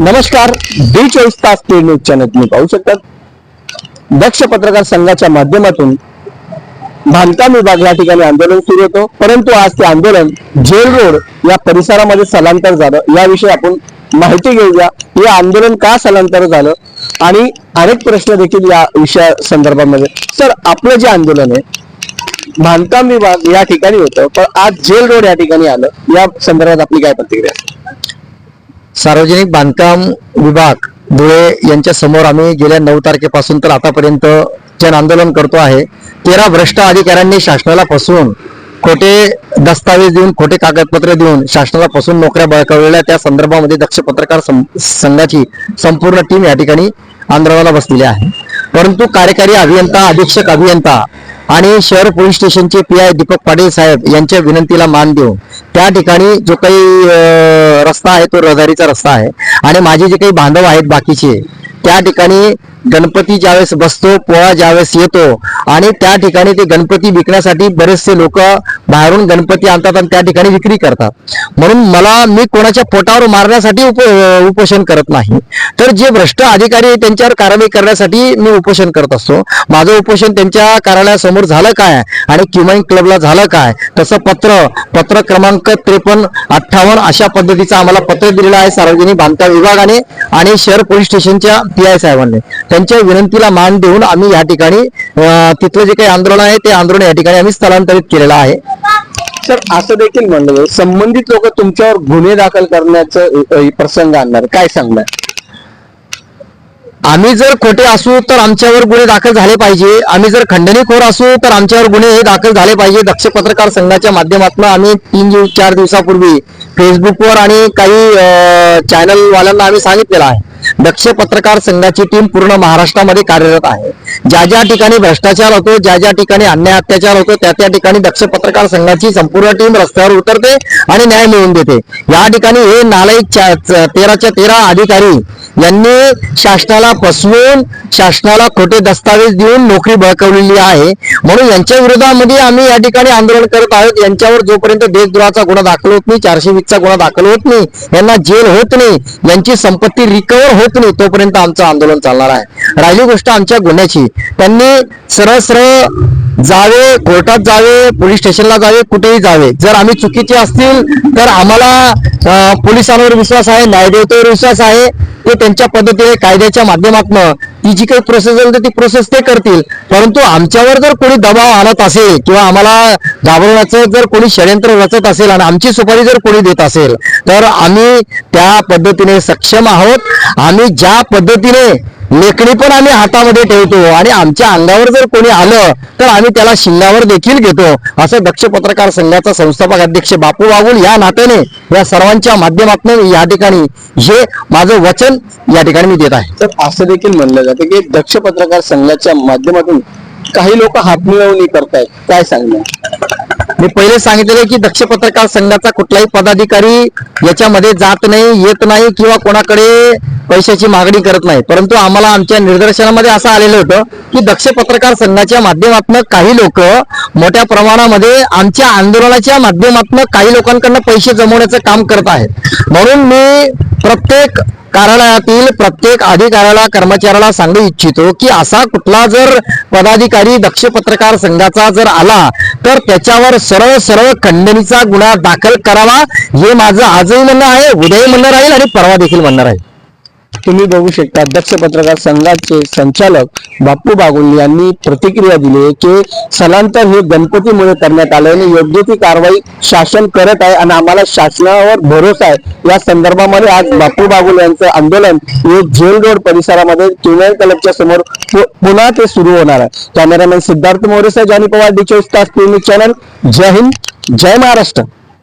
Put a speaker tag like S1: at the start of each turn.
S1: नमस्कार डी चोवीस तास ते न्यूज चॅनल तुम्ही पाहू शकतात दक्ष पत्रकार संघाच्या माध्यमातून बांधकाम विभाग या ठिकाणी आंदोलन सुरू होतो. परंतु आज ते आंदोलन जेल रोड या परिसरामध्ये स्थलांतर झालं. याविषयी आपण माहिती घेऊया. हे आंदोलन का स्थलांतर झालं? आणि अनेक प्रश्न देखील या विषया संदर्भामध्ये. सर आपलं जे आंदोलन आहे बांधकाम विभाग या ठिकाणी होतं पण आज जेल रोड या ठिकाणी आलं. या संदर्भात आपली काय प्रतिक्रिया?
S2: सार्वजनिक बांधकाम विभाग धुळे यांच्या समोर आम्ही गेल्या नऊ तारखेपासून तर आतापर्यंत जन आंदोलन करतो आहे. तेरा भ्रष्ट अधिकाऱ्यांनी शासनाला फसवून खोटे दस्तावेज देऊन खोटे कागदपत्र देऊन शासनाला फसवून नोकऱ्या बळकावलेल्या त्या संदर्भामध्ये दक्ष पत्रकार सं- संघाची संपूर्ण टीम या ठिकाणी आंदोलनाला बसलेली आहे. परंतु कार्यकारी अभियंता अधीक्षक अभियंता आणि शहर पोलीस स्टेशनचे पी आय दीपक पाटील साहेब यांच्या विनंतीला मान देऊन त्या ठिकाणी जो काही रस्ता आहे तो रहदारीचा रस्ता आहे. आणि माझे जे काही बांधव आहेत बाकीचे त्या ठिकाणी गणपती ज्यावेळेस बसतो पोळा ज्यावेळेस येतो आणि त्या ठिकाणी ते गणपती विकण्यासाठी बरेचसे लोक बाहेरून गणपती आणतात आणि त्या ठिकाणी विक्री करतात. म्हणून मला मी कोणाच्या पोटावर मारण्यासाठी उप उपोषण करत नाही. तर जे भ्रष्ट अधिकारी त्यांच्यावर कारवाई करण्यासाठी मी उपोषण करत असतो. माझं उपोषण त्यांच्या कार्यालयासमोर झालं काय आणि क्युमाइन क्लबला झालं काय तसं पत्र पत्र क्रमांक त्रेपन्न अठ्ठावन्न अशा पद्धतीचं आम्हाला पत्र दिलेलं आहे सार्वजनिक बांधकाम विभागाने. आणि शहर पोलीस स्टेशनच्या पी आय साहेबांनी. त्यांच्या विनंतीला मान देऊन आम्ही या ठिकाणी तिथलं जे काही आंदोलन आहे ते आंदोलन या ठिकाणी आम्ही स्थलांतरित केलेलं आहे.
S1: सर असं देखील म्हणलं संबंधित लोक तुमच्यावर गुन्हे दाखल करण्याचं प्रसंग आणणार. काय सांगणार?
S2: आम्ही जर खोटे असू तर आमच्यावर गुन्हे दाखल झाले पाहिजे. आम्ही जर खंडणीखोर असू तर आमच्यावर गुन्हे हे दाखल झाले पाहिजे. दक्ष पत्रकार संघाच्या माध्यमातून आम्ही तीन दिवस चार दिवसापूर्वी फेसबुकवर आणि काही चॅनल वाल्यांना आम्ही सांगितलेलं आहे. दक्ष पत्रकार संघाची टीम पूर्ण महाराष्ट्रामध्ये कार्यरत आहे. ज्या ज्या ठिकाणी भ्रष्टाचार होतो ज्या ज्या ठिकाणी अन्याय अत्याचार होतो त्या त्या ठिकाणी दक्ष पत्रकार संघाची संपूर्ण टीम रस्त्यावर उतरते आणि न्याय मिळवून देते. या ठिकाणी हे नालायक तेराच्या तेरा अधिकारी यांनी शासनाला फसवून शासनाला खोटे दस्तावेज देऊन नोकरी बळकवलेली आहे. म्हणून यांच्या विरोधामध्ये आम्ही या ठिकाणी आंदोलन करत आहोत. यांच्यावर जोपर्यंत देशद्रोहाचा गुन्हा दाखल होत नाही चारशे वीसचा गुन्हा दाखल होत नाही यांना जेल होत नाही यांची संपत्ती रिकवर होत नाही तोपर्यंत आमचं आंदोलन चालणार आहे. राहिली गोष्ट आमच्या गुन्ह्याची. त्यांनी सरळ सरळ जावे कोर्टात जावे पोलीस स्टेशनला जावे कुठेही जावे. जर आम्ही चुकीचे असतील तर आम्हाला पोलिसांवर विश्वास आहे न्यायदेवतेवर विश्वास आहे. ते त्यांच्या पद्धतीने कायद्याच्या माध्यमातून ती जी काही प्रोसेस असेल तर ती प्रोसेस ते करतील. परंतु आमच्यावर जर कोणी दबाव आणत असेल किंवा आम्हाला घाबरवण्याचं जर कोणी षडयंत्र रचत असेल आणि आमची सुपारी जर कोणी देत असेल तर आम्ही त्या पद्धतीने सक्षम आहोत. आम्ही ज्या पद्धतीने लेकडी पण आम्ही हातामध्ये ठेवतो आणि आमच्या अंगावर जर कोणी आलं तर आम्ही त्याला शिंगावर देखील घेतो. असं दक्ष पत्रकार संघाचा संस्थापक अध्यक्ष बापू बागुल या नात्याने या सर्वांच्या माध्यमातून या ठिकाणी हे माझं वचन या ठिकाणी मी देत आहे.
S1: तर असं देखील म्हणलं जातं की दक्ष पत्रकार संघाच्या माध्यमातून काही लोक हातमिळवणी करतायत. काय सांगणार?
S2: मी पहिले सांगितलेलं की दक्ष पत्रकार संघाचा कुठलाही पदाधिकारी याच्यामध्ये जात नाही येत नाही किंवा कोणाकडे पैशाची मागणी करत नाही. परंतु आम्हाला आमच्या निदर्शनामध्ये असं आलेलं होतं की दक्ष पत्रकार संघाच्या माध्यमातून काही लोक मोठ्या प्रमाणामध्ये आमच्या आंदोलनाच्या माध्यमातून काही लोकांकडनं पैसे जमवण्याचं काम करत आहेत. म्हणून मी प्रत्येक कार्यालयातील प्रत्येक अधिकाऱ्याला कर्मचाऱ्याला सांगू इच्छितो की असा कुठला जर पदाधिकारी दक्ष पत्रकार संघाचा जर आला तर त्याच्यावर सरळ सरळ खंडणीचा गुन्हा दाखल करावा. हे माझं आजही म्हणणं आहे उद्याही म्हणणं राहील आणि परवा देखील म्हणणं राहील.
S1: तुम्ही बघू शकता अध्यक्ष पत्रकार संघाचे संचालक बापू बागुल यांनी प्रतिक्रिया दिली की स्थलांतर हे गणपतीमुळे करण्यात आलं आणि योग्य ती कारवाई शासन करत आहे आणि आम्हाला शासनावर भरोसा आहे. या संदर्भामध्ये आज बापू बागुल यांचं आंदोलन हे जेल रोड परिसरामध्ये क्युमेन क्लबच्या समोर पुन्हा ते सुरू होणार आहे. कॅमेरामॅन सिद्धार्थ मोरेसह जानी पवार डी चोवीस तास चॅनल. जय हिंद जय महाराष्ट्र.